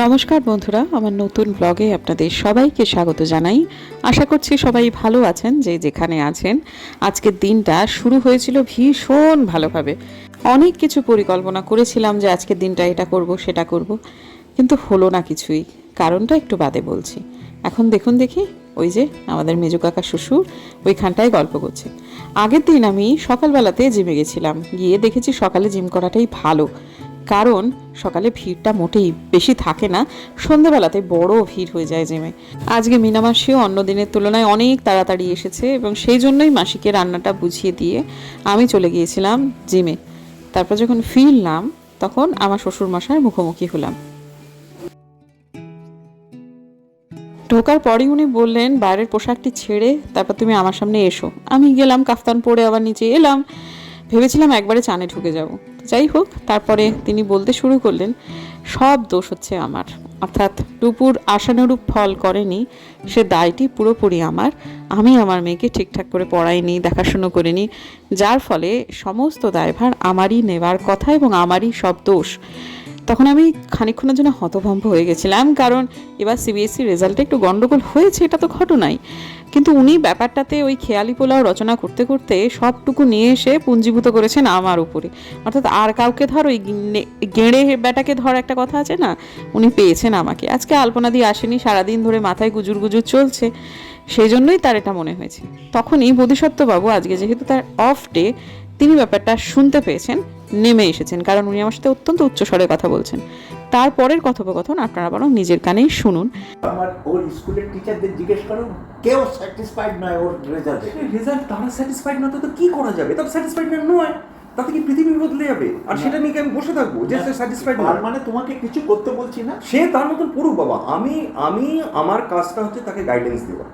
নমস্কার বন্ধুরা, আমার নতুন ব্লগে আপনাদের সবাইকে স্বাগত জানাই। আশা করছি সবাই ভালো আছেন, যে যেখানে আছেন। আজকের দিনটা শুরু হয়েছিল ভীষণ ভালোভাবে। অনেক কিছু পরিকল্পনা করেছিলাম যে আজকের দিনটা এটা করব, সেটা করব, কিন্তু হলো না কিছুই। কারণটা একটু বাদে বলছি। এখন দেখুন দেখি, ওই যে আমাদের মেজু কাকা শ্বশুর ওইখানটায় গল্প করছে। আগের দিন আমি সকালবেলাতে জিমে গেছিলাম, গিয়ে দেখেছি সকালে জিম করাটাই ভালো। কারণ সকালে ভিড়টা মোটেই বেশি থাকে না। সন্ধেবেলাতে বড় ভিড় হয়ে যায় জিমে। আজকে মিনা মাসিও অন্য দিনের তুলনায় অনেক তাড়াতাড়ি এসেছে এবং সেই জন্যই মাসিকে রান্নাটা বুঝিয়ে দিয়ে আমি চলে গিয়েছিলাম জিমে। তারপর যখন ফিরলাম, তখন আমার শ্বশুর মুখোমুখি হলাম। ঢোকার পরই উনি বললেন, বাইরের পোশাকটি ছেড়ে তারপর তুমি আমার সামনে এসো। আমি গেলাম, কাফতান পরে আবার নিচে এলাম। ভেবেছিলাম একবারে চানে ঢুকে যাব। যাই হোক, তারপরে তিনি বলতে শুরু করলেন, সব দোষ হচ্ছে আমার। অর্থাৎ টুপুর আশানুরূপ ফল করেনি, সে দায়টি পুরোপুরি আমার। আমি আমার মেয়েকে ঠিকঠাক করে পড়াইনি, দেখাশুনো করিনি, যার ফলে সমস্ত দায়ভার আমারই নেওয়ার কথা এবং আমারই সব দোষ। তখন আমি খানিকক্ষণের জন্য হতভম্ব হয়ে গেছিলাম, কারণ এবার সিবিএসসি রেজাল্টে একটু গন্ডগোল হয়েছে, এটা তো ঘটনাই। কিন্তু উনি ব্যাপারটাতে ওই খেয়ালি পোলাও রচনা করতে করতে সবটুকু নিয়ে এসে পুঞ্জীভূত করেছেন আমার উপরে। অর্থাৎ আর কাউকে ধর ওই গেঁড়ে বেটাকে ধর একটা কথা আছে না, উনি পেয়েছেন আমাকে। আজকে আলপনা দিয়ে আসেনি, সারাদিন ধরে মাথায় গুজুর গুজুর চলছে, সেই জন্যই তার এটা মনে হয়েছে। তখনই বোধিসত্ত্ববাবু, আজকে যেহেতু তার অফ ডে তিনি ব্যাপারটা শুনতে পেয়েছেন নেমে এসেছেন কারণ উনি আমার সাথে অত্যন্ত উচ্চস্বরে কথা বলছেন। তারপরের কথোপকথন আপনারা বরং নিজের কানেই শুনুন। আমার ওর স্কুলের টিচারদের জিজ্ঞেস করো কেউ স্যাটিসফাইড নয় ওর রেজাল্টে রেজাল্ট তারা স্যাটিসফাইড না তো কি করা যাবে? তারা স্যাটিসফাইড না নয় তাতে কি পৃথিবী বদলে যাবে? আর সেটা নিয়ে কি আমি বসে থাকব যে সে স্যাটিসফাইড না মানে তোমাকে কিছু করতে বলছি না? সে তার মতন পড়ুক বাবা। আমি আমি আমার কাজটা হচ্ছে তাকে গাইডেন্স দেওয়া।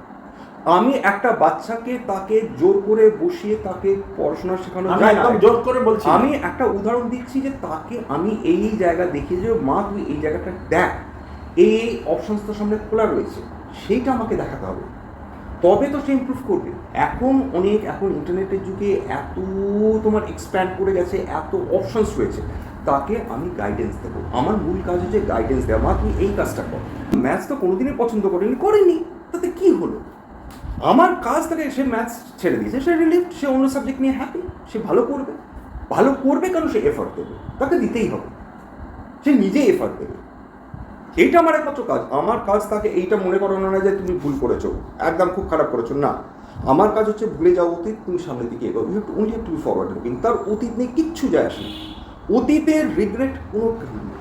আমি একটা বাচ্চাকে তাকে জোর করে বসিয়ে তাকে পড়াশোনা শেখানো আমি যায় একদম জোর করে বলছি। আমি একটা উদাহরণ দিচ্ছি যে তাকে আমি এই এই জায়গা দেখিয়ে যে মা তুই এই জায়গাটা দেখ। এই এই অপশনস তোর সামনে খোলা রয়েছে। সেইটা আমাকে দেখাতে হবে। তবে তো সে ইম্প্রুভ করবে। এখন অনেক এখন ইন্টারনেটের যুগে এত তোমার এক্সপ্যান্ড করে গেছে এত অপশনস রয়েছে। তাকে আমি গাইডেন্স দেবো। আমার মূল কাজ হচ্ছে গাইডেন্স দেওয়া। মা তুই এই কাজটা কর। ম্যাথস তো কোনোদিনই পছন্দ করেনি করেনি। তাতে কি হলো? আমার কাজ তাকে সে ম্যাথস ছেড়ে দিয়েছে, সে রিলিফ সে অন্য সাবজেক্ট নিয়ে হ্যাপি সে ভালো করবে। ভালো করবে কেন সে এফার্ট দেবে? তাকে দিতেই হবে। সে নিজে এফার্ট দেবে। এইটা আমার একমাত্র কাজ। আমার কাজ তাকে এইটা মনে করানো না যে তুমি ভুল করেছ, একদম খুব খারাপ করেছ। না, আমার কাজ হচ্ছে ভুলে যাও অতীত, তুমি সামনের দিকে এগো you only have to be forward looking তার অতীত নিয়ে কিচ্ছু যায় আসে অতীতের রিগ্রেট কোনো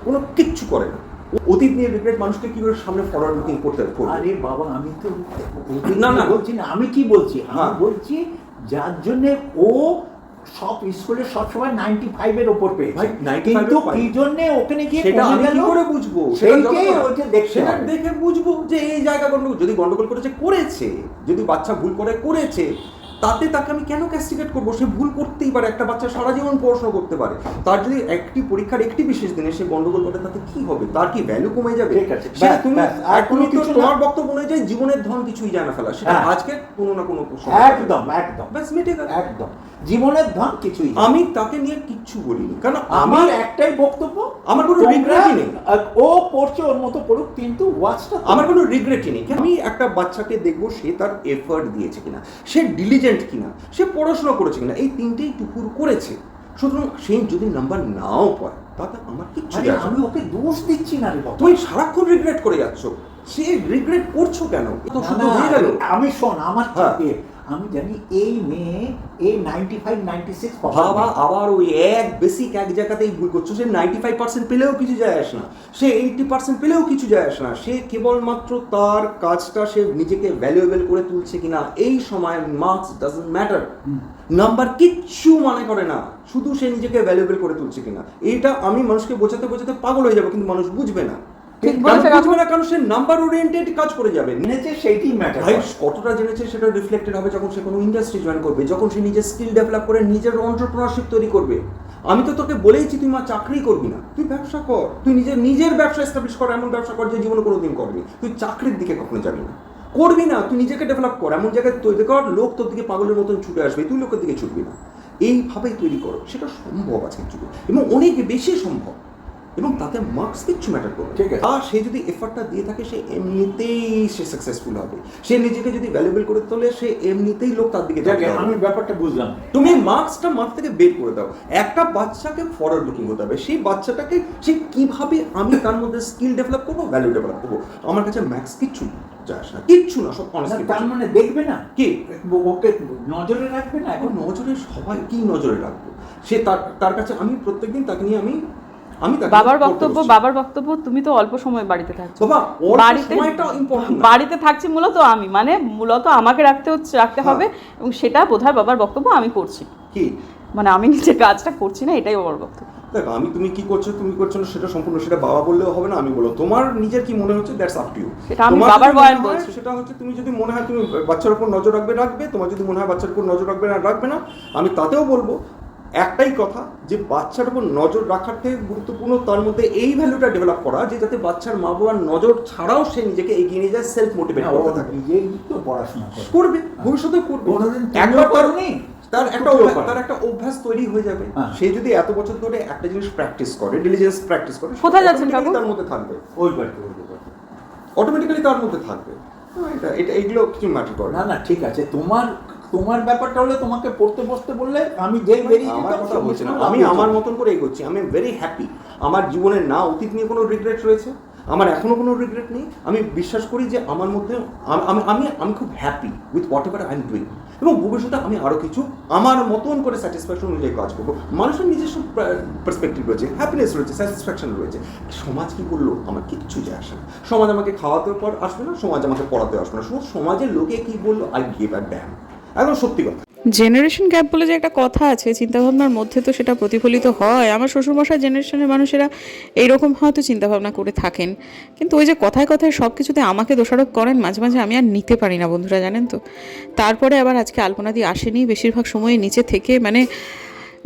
কোনো কিচ্ছু করে না। অতীত নিয়ে রিগ্রেট মানুষকে কি করে সামনে ফরওয়ার্ড লুকিং করতে আরে বাবা আমি তো না, না। বলছি না আমি কি বলছি? আমি হ্যাঁ। বলছি যার জন্য ও সব স্কুলে সবসময় নাইনটি ফাইভের ওপর পেয়েছে। কিন্তু। কি জন্য ওখানে গিয়ে সেটা আমি করে বুঝব? সেইটাই ওইটা সেটা দেখে বুঝব যে এই জায়গা গন্ডগোল যদি গন্ডগোল করেছে করেছে। যদি বাচ্চা ভুল করে করেছে। তাতে তাকে আমি কেন ক্যাস্টিগেট করব? সে ভুল করতেই পারে একটা বাচ্চা সারা জীবন পড়াশোনা করতে পারে। তার যদি একটি পরীক্ষার একটি বিশেষ দিনে সে গন্ডগোল করে তাতে কি হবে? তার কি ভ্যালু কমে যাবে? ঠিক আছে, তুমি আর কোনো কিছু তোমার বক্তব্য অনুযায়ী জীবনের ধন কিছুই জানা ফেলা সেটা হ্যাঁ। আজকে কোনো না কোনো একদম একদম। ব্যাস মিটে গেল। একদম। জীবনের ধন কিছুই আমি তাকে নিয়ে কিচ্ছু বলিনি কারণ আমার একটাই বক্তব্য আমার কোনো regret-ই নেই। ও পড়ছে ওর মতো পড়ুক কিন্তু ওয়াচটা আমার কোনো রিগ্রেটই নেই। আমি একটা বাচ্চাকে দেখব সে তার এফার্ট দিয়েছে কিনা। সে ডিলিজেন্ট কিনা সে পড়াশোনা করেছে কিনা এই তিনটেই টুকুর করেছে। সুতরাং সে যদি নাম্বার নাও পায় তাতে আমার কিচ্ছু আমি ওকে দোষ দিচ্ছি না রে তুমি সারাক্ষণ রিগ্রেট করে যাচ্ছ। সে রিগ্রেট করছ কেন? হয়ে আমি শোন আমার। থেকে আমি জানি এই মেয়ে এই নাইনটি ফাইভ নাইনটি সিক্স বাবা আবার ওই এক বেসিক এক জায়গাতেই ভুল করছ। সে নাইনটি ফাইভ পার্সেন্ট পেলেও কিছু যায় আসে না। সে এইটি পার্সেন্ট পেলেও কিছু যায় আসে না। সে কেবলমাত্র তার কাজটা সে নিজেকে ভ্যালুয়েবল করে তুলছে কিনা এই সময় মার্কস ডাজন্ট ম্যাটার নাম্বার কিচ্ছু মনে করে না। শুধু সে নিজেকে ভ্যালুয়েবল করে তুলছে কিনা। এইটা আমি মানুষকে বোঝাতে বোঝাতে পাগল হয়ে যাব কিন্তু মানুষ বুঝবে না। ঠিক বলেছেন বুঝবে না কারণ সে নাম্বার ওরিয়েন্টেড কাজ করে যাবে। জেনেছে সেইটাই ম্যাটার ভাই কতটা জেনেছে সেটা রিফ্লেক্টেড হবে যখন সে কোনো ইন্ডাস্ট্রি জয়েন করবে যখন সে নিজের স্কিল ডেভেলপ করে নিজের অন্টারপ্রিনারশিপ তৈরি করবে। আমি তো তোকে বলেইছি তুই মা চাকরি করবি না। তুই ব্যবসা কর। তুই নিজের নিজের ব্যবসা এস্টাবলিশ কর এমন ব্যবসা কর যে জীবনে কোনোদিন করবি তুই চাকরির দিকে কখনো যাবি না। করবি না তুই নিজেকে ডেভেলপ কর। এমন জায়গায় তৈরি কর লোক তোর দিকে পাগলের মতন ছুটে আসবে তুই লোকের দিকে ছুটবি না। এইভাবেই তৈরি করো। সেটা সম্ভব আজকের যুগে এবং অনেক বেশি সম্ভব। এবং তাতে মার্কস কিচ্ছু ম্যাটার করবে ঠিক আছে। আর সে যদি এফার্টটা দিয়ে থাকে সে এমনিতেই সে সাকসেসফুল হবে। সে নিজেকে যদি ভ্যালুয়েবল করে তোলে সে এমনিতেই লোক তার দিকে তাকিয়ে আমি ব্যাপারটা বুঝলাম। তুমি মার্কসটা মার্ক থেকে বের করে দাও। একটা বাচ্চাকে ফরওয়ার্ড লুকিং হতে হবে। সেই বাচ্চাটাকে সে কীভাবে আমি তার মধ্যে স্কিল ডেভেলপ করব ভ্যালু ডেভেলপ করব? আমার কাছে ম্যাক্স কিচ্ছু না। কিচ্ছু না সব না, তার মানে দেখবে না? কি? ওকে নজরে রাখবে না এখন নজরে সবাই কি নজরে রাখব? সে তার তার কাছে আমি প্রত্যেকদিন তাকে নিয়ে আমি আমি বাবার বক্তব্য বাবার বক্তব্য তুমি তো অল্প সময় বাড়িতে থাকছো। বাড়িতে বাড়িতে থাকছি মূলত আমি মানে মূলত আমাকে রাখতে হচ্ছে রাখতে হ্যাঁ। হবে এবং সেটা বোধহয় বাবার বক্তব্য আমি করছি। কি? মানে আমি নিজে কাজটা করছি না এটাই বাবার বক্তব্য। দেখ আমি তুমি কি করছ তুমি করছ না সেটা সম্পূর্ণ সেটা বাবা বললেও হবে না আমি বলব তোমার নিজের কি মনে হচ্ছে দ্যাটস আপ টু ইউ সেটা আমি বাবার বয়ান বলছি। সেটা হচ্ছে তুমি যদি মনে হয় তুমি বাচ্চার উপর নজর রাখবে রাখবে। তোমার যদি মনে হয় বাচ্চার উপর নজর রাখবে না রাখবে না। আমি তাতেও বলব একটাই কথা যে বাচ্চার উপর নজর রাখার থেকে গুরুত্বপূর্ণ তার মধ্যে এই ভ্যালুটা ডেভেলপ করা যে যাতে বাচ্চার মা বাবার নজর ছাড়াও সে নিজেকে এগিয়ে নিয়ে যায় সেলফ মোটিভেট করতে থাকে। পড়াশোনা করবে ভবিষ্যতে করবে। একবার তার তার একটা। তার একটা অভ্যাস তৈরি হয়ে যাবে। হ্যাঁ। সে যদি এত বছর ধরে একটা জিনিস প্র্যাকটিস করে ডিলিজেন্স প্র্যাকটিস করে কোথায় যাচ্ছেন কাকু? তার মধ্যে থাকবে। ওই বাড়িতে অটোমেটিক্যালি তার মধ্যে থাকবে। হ্যাঁ, এটা এটা এগুলো কিছু ম্যাটার করে। না না ঠিক আছে। তোমার তোমার ব্যাপারটা হলে তোমাকে পড়তে বসতে বললে আমি যেই বেরিয়ে আমার কথা বলছি না। আমি আমার মতন করে এগোচ্ছি। আমি ভেরি হ্যাপি আমার জীবনে না অতীত নিয়ে কোনো রিগ্রেট রয়েছে? আমার এখনও কোনো রিগ্রেট নেই? আমি বিশ্বাস করি যে আমার মধ্যে আমি আমি আমি খুব happy with whatever I am doing এবং ভবিষ্যতে আমি আরও কিছু আমার মতন করে স্যাটিসফ্যাকশন অনুযায়ী কাজ করব। মানুষের নিজস্ব পার্সপেক্টিভ রয়েছে হ্যাপিনেস রয়েছে স্যাটিসফ্যাকশন রয়েছে। সমাজ কি বলল আমার কিচ্ছু যায় আসে না। সমাজ আমাকে খাওয়াতে পর আসবে না সমাজ আমাকে পড়াতে আসবে না। শুধু সমাজের লোকে কি বলল? আই গিভ আ ড্যাম একদম সত্যি কথা। জেনারেশন গ্যাপ বলে যে একটা কথা আছে, চিন্তাভাবনার মধ্যে তো সেটা প্রতিফলিত হয়। আমার শ্বশুরমশাই জেনারেশনের মানুষেরা এইরকম হয়তো চিন্তাভাবনা করে থাকেন। কিন্তু ওই যে কথায় কথায় সব কিছুতে আমাকে দোষারোপ করেন, মাঝে মাঝে আমি আর নিতে পারি না বন্ধুরা, জানেন তো। তারপরে আবার আজকে আলপনাদি আসেনি, বেশিরভাগ সময় নিচে থেকে মানে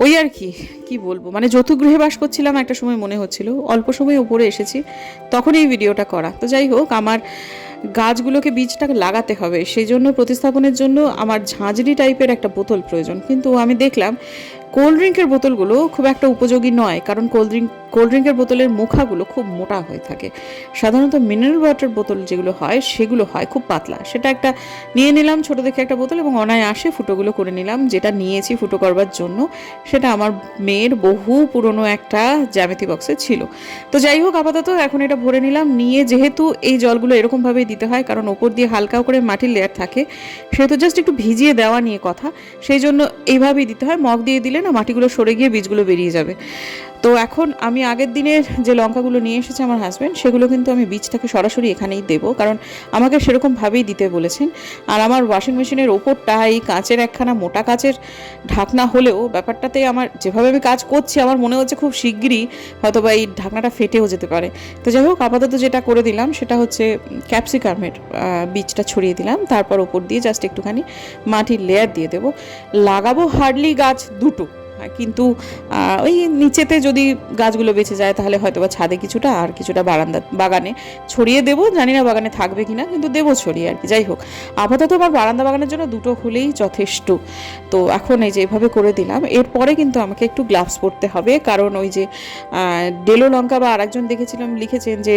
ওই আর কি কি বলব? মানে যৌতুগৃহে বাস করছিলাম, একটা সময় মনে হচ্ছিল। অল্প সময় উপরে এসেছি তখন এই ভিডিওটা করা। তো যাই হোক, আমার গাছগুলোকে বীজটাকে লাগাতে হবে। সেই জন্য প্রতিস্থাপনের জন্য আমার ঝাঁঝরি টাইপের একটা বোতল প্রয়োজন। কিন্তু আমি দেখলাম কোল্ড ড্রিঙ্কের বোতলগুলো খুব একটা উপযোগী নয়, কারণ কোল্ড ড্রিঙ্ক কোল্ড ড্রিঙ্কের বোতলের মুখাগুলো খুব মোটা হয়ে থাকে। সাধারণত মিনারেল ওয়াটার বোতল যেগুলো হয়, সেগুলো হয় খুব পাতলা। সেটা একটা নিয়ে নিলাম ছোট দেখে একটা বোতল এবং অনায়াসে ফুটোগুলো করে নিলাম, যেটা নিয়েছি ফুটো করবার জন্য। সেটা আমার মেয়ের বহু পুরনো একটা জ্যামিতি বক্সে ছিল। তো যাই হোক, আপাতত এখন এটা ভরে নিলাম। নিয়ে যেহেতু এই জলগুলো এরকমভাবেই দিতে হয়, কারণ ওপর দিয়ে হালকা করে মাটির লেয়ার থাকে, সেহেতু জাস্ট একটু ভিজিয়ে দেওয়া নিয়ে কথা। সেই জন্য এইভাবেই দিতে হয়। মগ দিয়ে দিলে না, মাটিগুলো সরে গিয়ে বীজগুলো বেরিয়ে যাবে। তো এখন আমি আগের দিনের যে লঙ্কাগুলো নিয়ে এসেছে আমার হাজব্যান্ড সেগুলো কিন্তু আমি বীজটাকে সরাসরি এখানেই দেবো। কারণ আমাকে সেরকমভাবেই দিতে বলেছেন। আর আমার ওয়াশিং মেশিনের ওপরটা, এই কাঁচের একখানা মোটা কাঁচের ঢাকনা হলেও ব্যাপারটাতে আমার যেভাবে আমি কাজ করছি, আমার মনে হচ্ছে খুব শিগগিরই হয়তো বা এই ঢাকনাটা ফেটেও যেতে পারে। তো যাই হোক, আপাতত যেটা করে দিলাম, সেটা হচ্ছে ক্যাপসিকামের বীজটা ছড়িয়ে দিলাম। তারপর ওপর দিয়ে জাস্ট একটুখানি মাটির লেয়ার দিয়ে দেবো। লাগাবো হার্ডলি গাছ দুটো। কিন্তু ওই নিচেতে যদি গাছগুলো বেঁচে যায়, তাহলে হয়তো বা ছাদে কিছুটা আর কিছুটা বারান্দা, বাগানে ছড়িয়ে দেবো। জানি না বাগানে থাকবে কিনা, কিন্তু দেবো ছড়িয়ে আর কি। যাই হোক, আপাতত আমার বারান্দা বাগানের জন্য দুটো হলেই যথেষ্ট। তো এখন এই যে এভাবে করে দিলাম। এরপরে কিন্তু আমাকে একটু গ্লাভস পরতে হবে। কারণ ওই যে ডেলো লঙ্কা বা আরেকজন দেখেছিলাম লিখেছেন যে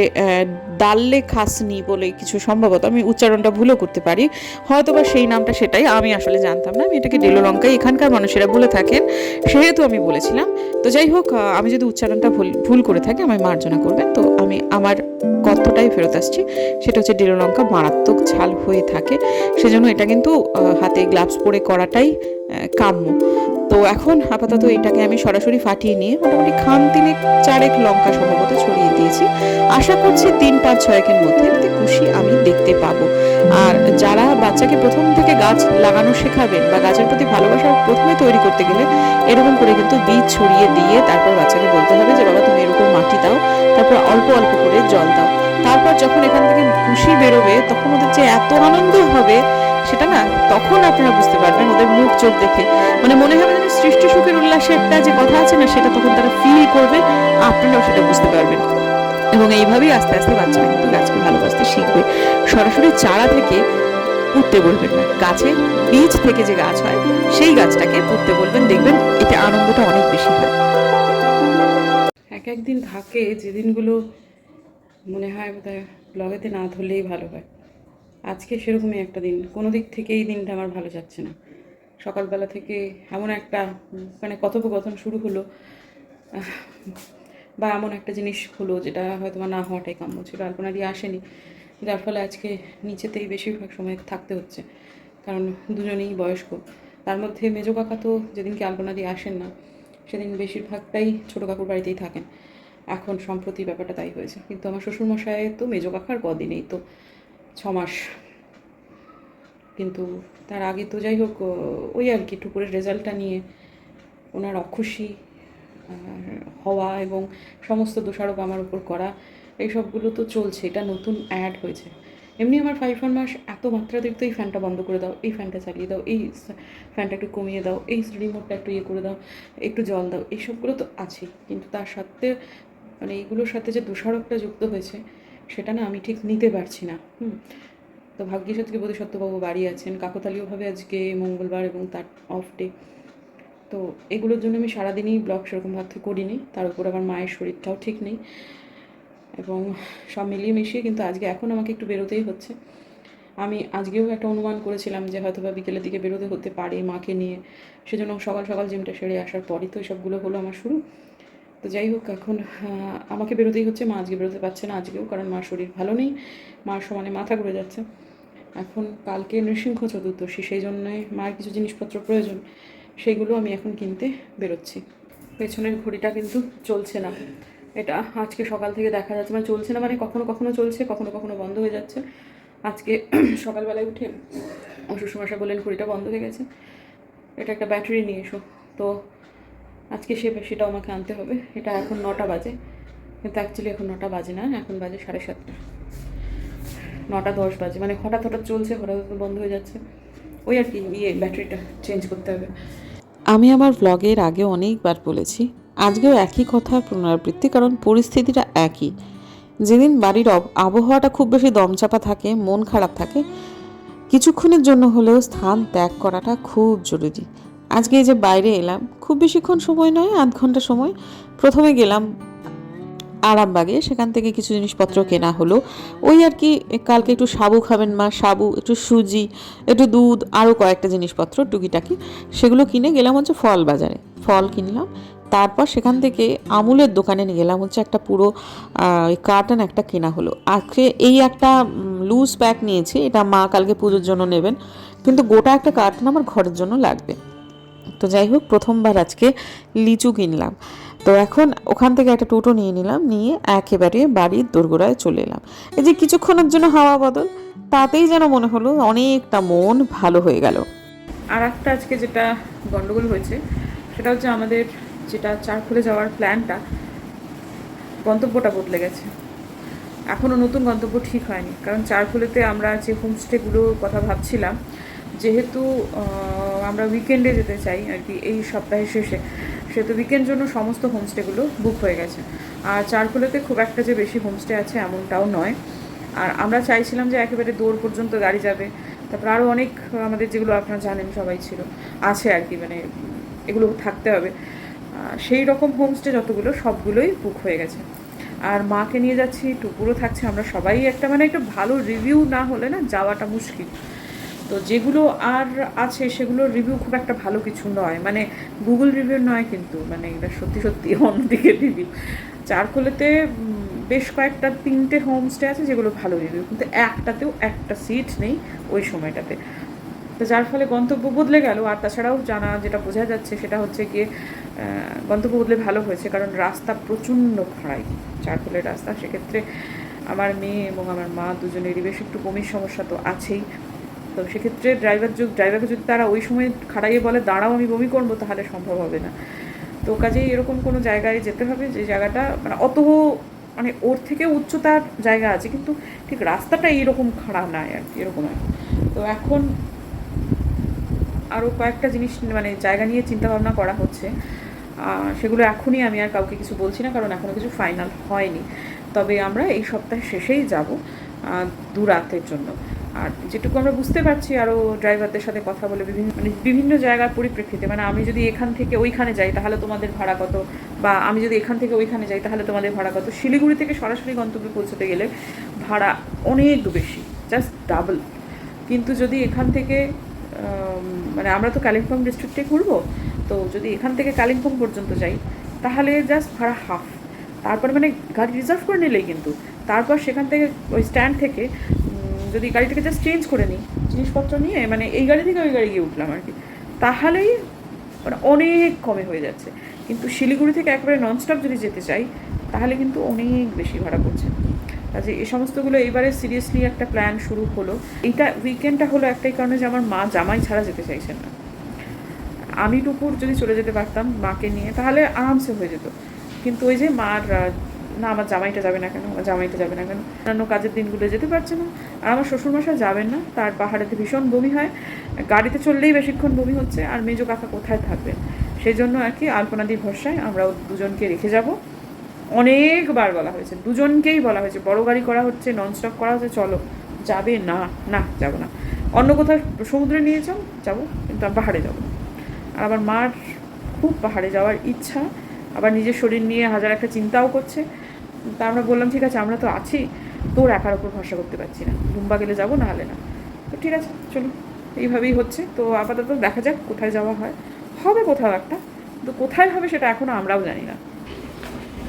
দাল্লে খাসনি বলে কিছু সম্ভবত। আমি উচ্চারণটা ভুলও করতে পারি। হয়তো বা সেই নামটা সেটাই, আমি আসলে জানতাম না। আমি এটাকে ডেলো লঙ্কাই। এখানকার মানুষেরা বলে থাকেন সেহেতু আমি বলেছিলাম। তো যাই হোক আমি যদি উচ্চারণটা ভুল ভুল করে থাকি আমার মার্জনা করবেন। তো আমি আমার কথ্যটাই ফেরত আসছি। সেটা হচ্ছে ডেলো লঙ্কা মারাত্মক ঝাল হয়ে থাকে। সেজন্য এটা কিন্তু হাতে গ্লাভস পরে করাটাই কাম্য। তো এখন আপাতত এটাকে আমি সরাসরি ফাটিয়ে নিয়ে মোটামুটি খান তিনেক চারেক লঙ্কা সম্ভবত ছড়িয়ে দিয়েছি। আশা করছি তিন, পাঁচ, ছয়েকের মধ্যে এতে খুশি আমি দেখতে পাবো। আর যারা বাচ্চাকে প্রথম থেকে গাছ লাগানো শেখাবেন বা গাছের প্রতি ভালোবাসা প্রথমে তৈরি করতে গেলে এরকম করে কিন্তু বীজ ছড়িয়ে দিয়ে তারপর বাচ্চাকে বলতে হবে যে, বাবা, তুমি এরকম মাটি দাও। তারপর অল্প অল্প করে জল দাও। তারপর যখন এখান থেকে খুশি বেরোবে, তখন ওদের যে এত আনন্দ হবে সেটা না তখন আপনারা বুঝতে পারবেন, ওদের মুখ চোখ দেখে। মানে মনে হবে যেন সৃষ্টি সুখের উল্লাসের একটা যে কথা আছে না, সেটা তখন তারা ফিল করবে, আপনারাও সেটা বুঝতে পারবেন। এবং এইভাবেই আস্তে আস্তে বাচ্চারা কিন্তু গাছকে ভালোবাসতে শিখবে। সরাসরি চারা থেকে পুঁততে বলবেন না। গাছে বীজ থেকে যে গাছ হয়, সেই গাছটাকে পুঁততে বলবেন। দেখবেন এতে আনন্দটা অনেক বেশি হয়। এক একদিন থাকে যে দিনগুলো মনে হয় ব্লগেতে না ধরলেই ভালো হয়। আজকে সেরকমই একটা দিন। কোনো দিক থেকে এই দিনটা আমার ভালো যাচ্ছে না। সকালবেলা থেকে এমন একটা মানে কথোপকথন শুরু হলো বা এমন একটা জিনিস হলো যেটা হয়তো না হওয়াটাই কাম্য ছিল আলপনা দিয়ে আসেনি। যার ফলে আজকে নিচেতেই বেশিরভাগ সময় থাকতে হচ্ছে, কারণ দুজনেই বয়স্ক। তার মধ্যে মেজো কাকা তো যেদিনকে আলপনা দিয়ে আসেন না, সেদিন বেশিরভাগটাই ছোটো কাকুর বাড়িতেই থাকেন। এখন সম্প্রতি ব্যাপারটা তাই হয়েছে। কিন্তু আমার শ্বশুরমশাই তো মেজো কাকার কদিনেই তো ছ মাস কিন্তু তার আগে তো যাই হোক ওই আর কি টুকুরের রেজাল্টটা নিয়ে ওনার অখুশি হওয়া এবং সমস্ত দোষারোপ আমার উপর করা, এই সবগুলো তো চলছে, এটা নতুন অ্যাড হয়েছে। এমনি আমার ফাইভ ওয়ান মাস এত মাত্রা মাত্রাতিরিক্ত এই ফ্যানটা বন্ধ করে দাও, এই ফ্যানটা চালিয়ে দাও, এই ফ্যানটা একটু কমিয়ে দাও, এই রিমোটটা একটু ইয়ে করে দাও, একটু জল দাও এইসবগুলো তো আছেই। কিন্তু তার সাথে মানে এইগুলোর সাথে যে দোষারোপটা যুক্ত হয়েছে সেটা না আমি ঠিক নিতে পারছি না, হুম। তো ভাগ্যিস আজকে বোধিসত্ত্ববাবু বাড়ি আছেন, কাকতালীয়ভাবে আজকে মঙ্গলবার এবং তার অফ ডে তো এগুলোর জন্য আমি সারাদিনই ব্লগ সেরকম ভাবে করিনি, তার উপর আমার মায়ের শরীরটাও ঠিক নেই। এবং সব মিলিয়ে মিশিয়ে কিন্তু আজকে এখন আমাকে একটু বেরোতেই হচ্ছে। আমি আজকেও একটা অনুমান করেছিলাম যে হয়তো বা বিকেলের দিকে বেরোতে হতে পারে মাকে নিয়ে, সেজন্য সকাল সকাল জিমটা সেরে আসার পরই তো সবগুলো হলো আমার শুরু। তো যাই হোক, এখন আমাকে বেরোতেই হচ্ছে। মা আজকে বেরোতে পারছে না আজকেও, কারণ মার শরীর ভালো নেই। মার সমানে মাথা ঘুরে যাচ্ছে। এখন কালকে নৃসিংহ চতুর্দশী সেই জন্যে মার কিছু জিনিসপত্র প্রয়োজন, সেগুলো আমি এখন কিনতে বেরোচ্ছি। পেছনের ঘড়িটা কিন্তু চলছে না। এটা আজকে সকাল থেকে দেখা যাচ্ছে মানে চলছে না মানে কখনো কখনো চলছে, কখনো কখনো বন্ধ হয়ে যাচ্ছে। আজকে সকালবেলায় উঠে আমার শ্বশুরমশাই বললেন ঘড়িটা বন্ধ হয়ে গেছে। এটা একটা ব্যাটারি নিয়ে এসো। তো আজকে সে সেটাও আমাকে আনতে হবে। এটা এখন নটা বাজে। কিন্তু অ্যাকচুয়ালি এখন নটা বাজে না, এখন বাজে সাড়ে সাতটা। নটা দশ বাজে। মানে হঠাৎ হঠাৎ চলছে, হঠাৎ হঠাৎ বন্ধ হয়ে যাচ্ছে। ওই আর কি ইয়ে ব্যাটারিটা চেঞ্জ করতে হবে। আমি আমার ব্লগের আগে অনেকবার বলেছি, আজকেও একই কথা পুনরাবৃত্তি, কারণ পরিস্থিতিটা একই। যেদিন বাড়ির আবহাওয়াটা খুব বেশি দমচাপা থাকে, মন খারাপ থাকে, কিছুক্ষণের জন্য হলেও স্থান ত্যাগ করাটা খুব জরুরি। আজকে এই যে বাইরে এলাম, খুব বেশিক্ষণ সময় নয়, আধ ঘণ্টা সময়। প্রথমে গেলাম আরামবাগে, সেখান থেকে কিছু জিনিসপত্র কেনা হলো। ওই আর কি, কালকে একটু সাবু খাবেন মা, সাবু, একটু সুজি, একটু দুধ আরও কয়েকটা জিনিসপত্র টুকিটাকি, সেগুলো কিনে গেলাম হচ্ছে ফল বাজারে। ফল কিনলাম, তারপর সেখান থেকে আমুলের দোকানে নিয়ে গেলাম হচ্ছে একটা পুরো কার্টন একটা কেনা হলো। আজকে এই একটা লুজ প্যাক নিয়েছি, এটা মা কালকে পুজোর জন্য নেবেন, কিন্তু গোটা একটা কার্টন আমার ঘরের জন্য লাগবে। তো যাই হোক, প্রথমবার আজকে লিচু কিনলাম। তো এখন ওখান থেকে একটা টোটো নিয়ে নিলাম, নিয়ে একেবারে বাড়ির দোরগোড়ায় চলে এলাম। এই যে কিছুক্ষণের জন্য হাওয়া বদল, তাতেই যেন মনে হলো অনেকটা মন ভালো হয়ে গেল। আর একটা আজকে যেটা গন্ডগোল হয়েছে, সেটা হচ্ছে আমাদের যেটা চারখোলে যাওয়ার প্ল্যানটা, গন্তব্যটা বদলে গেছে। এখনও নতুন গন্তব্য ঠিক হয়নি, কারণ চারখোলেতে আমরা যে হোমস্টেগুলোর কথা ভাবছিলাম, যেহেতু আমরা উইকেন্ডে যেতে চাই আর কি এই সপ্তাহের শেষে। সেহেতু উইকেন্ড জন্য সমস্ত হোমস্টেগুলো বুক হয়ে গেছে। আর চারখোলেতে খুব একটা যে বেশি হোমস্টে আছে এমনটাও নয়। আর আমরা চাইছিলাম যে একেবারে দৌড় পর্যন্ত গাড়ি যাবে। তারপর আরও অনেক আমাদের যেগুলো আপনারা জানেন সবাই ছিল, আছে আর কি মানে এগুলো থাকতে হবে। সেই রকম হোমস্টে যতগুলো, সবগুলোই বুক হয়ে গেছে। আর মাকে নিয়ে যাচ্ছি, টুকুরও থাকছে, আমরা সবাই একটা মানে একটা ভালো রিভিউ না হলে না যাওয়াটা মুশকিল। তো যেগুলো আর আছে সেগুলোর রিভিউ খুব একটা ভালো কিছু নয়। মানে গুগল রিভিউ নয় কিন্তু মানে এটা সত্যি সত্যি অন্যদিকে রিভিউ চারকোলেতে বেশ কয়েকটা, তিনটে হোমস্টে আছে যেগুলো ভালো রিভিউ কিন্তু একটাতেও একটা সিট নেই ওই সময়টাতে। তো যার ফলে গন্তব্য বদলে গেল। আর তাছাড়াও জানা, যেটা বোঝা যাচ্ছে সেটা হচ্ছে গিয়ে গন্তব্য বদলে ভালো হয়েছে কারণ রাস্তা প্রচণ্ড খাড়াই। চারকোলের রাস্তা, সেক্ষেত্রে আমার মেয়ে এবং আমার মা দুজনেরই বেশ একটু বমির সমস্যা তো আছেই। তো সেক্ষেত্রে ড্রাইভার যদি ড্রাইভারকে যদি তারা ওই সময় খাড়াইয়ে বলে, দাঁড়াও, আমি বমি করব, তাহলে সম্ভব হবে না। তো কাজেই এরকম কোনো জায়গায় যেতে হবে যে জায়গাটা মানে অত মানে ওর থেকে উচ্চতার জায়গা আছে, কিন্তু ঠিক রাস্তাটা এইরকম খাড়া নয় আর কি, এরকম আর তো এখন আরও কয়েকটা জিনিস মানে জায়গা নিয়ে চিন্তা ভাবনা করা হচ্ছে। সেগুলো এখনই আমি আর কাউকে কিছু বলছি না, কারণ এখনও কিছু ফাইনাল হয়নি। তবে আমরা এই সপ্তাহের শেষেই যাব দু রাতের জন্য। আর যেটুকু আমরা বুঝতে পারছি আরও ড্রাইভারদের সাথে কথা বলে বিভিন্ন মানে বিভিন্ন জায়গার পরিপ্রেক্ষিতে মানে আমি যদি এখান থেকে ওইখানে যাই, তাহলে তোমাদের ভাড়া কত? বা আমি যদি এখান থেকে ওইখানে যাই, তাহলে তোমাদের ভাড়া কত? শিলিগুড়ি থেকে সরাসরি গন্তব্যে পৌঁছতে গেলে ভাড়া অনেক বেশি জাস্ট ডাবল কিন্তু যদি এখান থেকে মানে আমরা তো কালিম্পং ডিস্ট্রিক্টে ঘুরবো, তো যদি এখান থেকে কালিম্পং পর্যন্ত যাই, তাহলে জাস্ট ভাড়া হাফ তারপরে মানে গাড়ি রিজার্ভ করে নিলেই কিন্তু। তারপর সেখান থেকে ওই স্ট্যান্ড থেকে যদি গাড়িটাকে জাস্ট চেঞ্জ করে নিই, জিনিসপত্র নিয়ে মানে এই গাড়ি থেকে ওই গাড়ি গিয়ে উঠলাম আর কি, তাহলেই মানে অনেক কমে হয়ে যাচ্ছে। কিন্তু শিলিগুড়ি থেকে একবারে ননস্টপ যদি যেতে চাই, তাহলে কিন্তু অনেক বেশি ভাড়া পড়ছে। কাজে এই সমস্তগুলো এইবারে সিরিয়াসলি একটা প্ল্যান শুরু হলো। এইটা উইকেন্ডটা হলো একটাই কারণে যে আমার মা জামাই ছাড়া যেতে চাইছেন না। আমি টুকুর যদি চলে যেতে পারতাম মাকে নিয়ে, তাহলে আরামসে হয়ে যেত। কিন্তু ওই যে মার না, আমার জামাইটা যাবে না কেন? আমার জামাইটা যাবে না কেন? অন্যান্য কাজের দিনগুলো যেতে পারছে না। আর আমার শ্বশুরমশাই যাবেন না, তার পাহাড়েতে ভীষণ বমি হয়। গাড়িতে চললেই বেশিক্ষণ বমি হচ্ছে, আর মেজো কাকা কোথায় থাকবেন? সেই জন্য আর কি আলপনাদির ভরসায় আমরা দুজনকে রেখে যাব। অনেকবার বলা হয়েছে, দুজনকেই বলা হয়েছে, বড় গাড়ি করা হচ্ছে ননস্টপ করা হচ্ছে, চলো। যাবে না না, যাব না। অন্য কোথাও সমুদ্রে নিয়ে যাও, যাব, কিন্তু আমি পাহাড়ে যাব। আর আমার মার খুব পাহাড়ে যাওয়ার ইচ্ছা, আবার নিজের শরীর নিয়ে হাজার একটা চিন্তাও করছে। তা আমরা বললাম, ঠিক আছে, আমরা তো আছি। তোর একার ওপর ভরসা করতে পারছি না। ডুম্বা গেলে যাব, না হলে না। তো ঠিক আছে, চলো। এইভাবেই হচ্ছে। তো আপাতত দেখা যাক কোথায় যাওয়া হয়। হবে কোথাও একটা। তো কোথায় হবে সেটা এখনও আমরাও জানি না।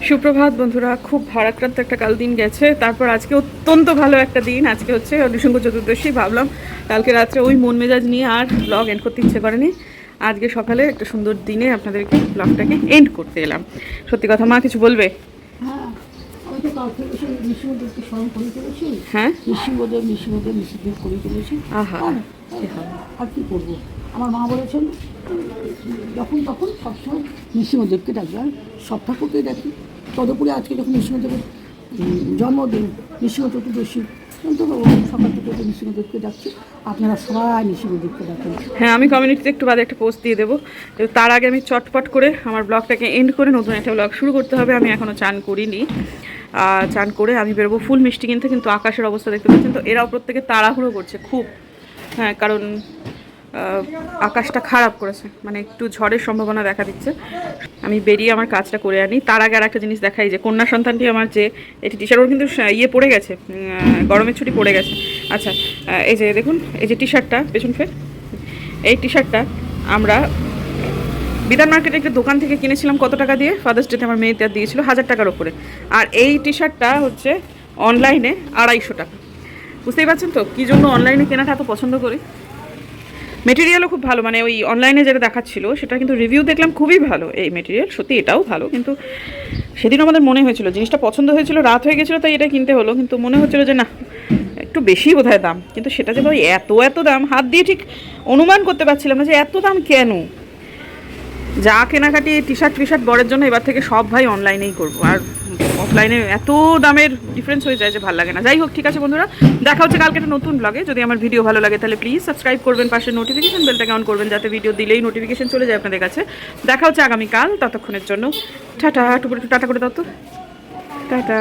সুপ্রভাত বন্ধুরা, খুব ভারাক্রান্ত একটা কাল দিন গেছে। তারপর আজকে অত্যন্ত ভালো একটা দিন। আজকে হচ্ছে নৃসিংহ চতুর্দশী। ভাবলাম কালকে রাত্রে ওই মন মেজাজ নিয়ে আর ব্লগ এন্ড করতে ইচ্ছে করেনি। আজকে সকালে একটা সুন্দর দিনে আপনাদেরকে ব্লগটাকে এন্ড করতে এলাম। সত্যি কথা মা কিছু বলবে? হ্যাঁ। আহা, আর কি করব? আমার মা বলেছেন যখন তখন সবসময় নৃসিংহদেবকে ডাকবে। আর সব ঠাকুরকেই ডাকি। তদুপরি আজকে যখন নৃসিংহদেবের জন্মদিন নৃসিংহ চতুর্দশী তো সকাল থেকে নৃসিংহদেবকে ডাকছি। আপনারা সবাই নৃসিংহদেবকে ডাকেন। হ্যাঁ আমি কমিউনিটিতে একটু বাদে একটা পোস্ট দিয়ে দেবো। তো তার আগে আমি চটপট করে আমার ব্লগটাকে এন্ড করে নতুন একটা ব্লগ শুরু করতে হবে। আমি এখনও চান করিনি। চান করে আমি বেরোবো। ফুল মিষ্টি কিনতে কিন্তু আকাশের অবস্থা দেখতে পাচ্ছেন। তো এরাও প্রত্যেকে তাড়াহুড়ো করছে, খুব। হ্যাঁ কারণ আকাশটা খারাপ করেছে। মানে একটু ঝড়ের সম্ভাবনা দেখা দিচ্ছে। আমি বেরিয়ে আমার কাজটা করে আনি। তার আগে আর একটা জিনিস দেখাই যে, কন্যা সন্তানটি আমার যে, এটি টি শার্ট কিন্তু ইয়ে পড়ে গেছে। গরমের ছুটি পড়ে গেছে। আচ্ছা এই যে দেখুন, এই যে টি শার্টটা পেছন ফের। এই টি শার্টটা আমরা বিধান মার্কেটে একটা দোকান থেকে কিনেছিলাম কত টাকা দিয়ে? ফাদার্স ডেতে আমার মেয়েতে দিয়েছিল হাজার টাকার ওপরে আর এই টি শার্টটা হচ্ছে অনলাইনে আড়াইশো টাকা। বুঝতেই পারছেন তো? কী জন্য অনলাইনে কেনাটা এত পছন্দ করি? মেটেরিয়ালও খুব ভালো মানে ওই অনলাইনে যেটা দেখাচ্ছিল, সেটা কিন্তু রিভিউ দেখলাম খুবই ভালো। এই মেটেরিয়াল সত্যি এটাও ভালো, কিন্তু সেদিন আমাদের মনে হয়েছিল, জিনিসটা পছন্দ হয়েছিল, রাত হয়ে গেছিল, তাই এটা কিনতে হলো, কিন্তু মনে হচ্ছিল যে না, একটু বেশি বোধহয় দাম। কিন্তু সেটা যে ভাই এত এত দাম, হাত দিয়ে ঠিক অনুমান করতে পারছিলাম না যে এত দাম কেন? যা কেনাকাটি টি শার্ট টি শার্ট বরের জন্য এবার থেকে সব ভাই অনলাইনেই করব। আর অফলাইনে এত দামের ডিফারেন্স হয়ে যায় যে ভালো লাগে না। যাই হোক, ঠিক আছে বন্ধুরা, দেখা হচ্ছে কালকে একটা নতুন ব্লগে যদি আমার ভিডিও ভালো লাগে তাহলে প্লিজ সাবস্ক্রাইব করবেন, পাশে নোটিফিকেশন বেলটাকে অন করবেন, যাতে ভিডিও দিলেই নোটিফিকেশন চলে যায় আপনাদের কাছে। দেখা হচ্ছে আগামীকাল, ততক্ষণের জন্য। টাটা টুকুর টাটা করে দাও তো। টাটা।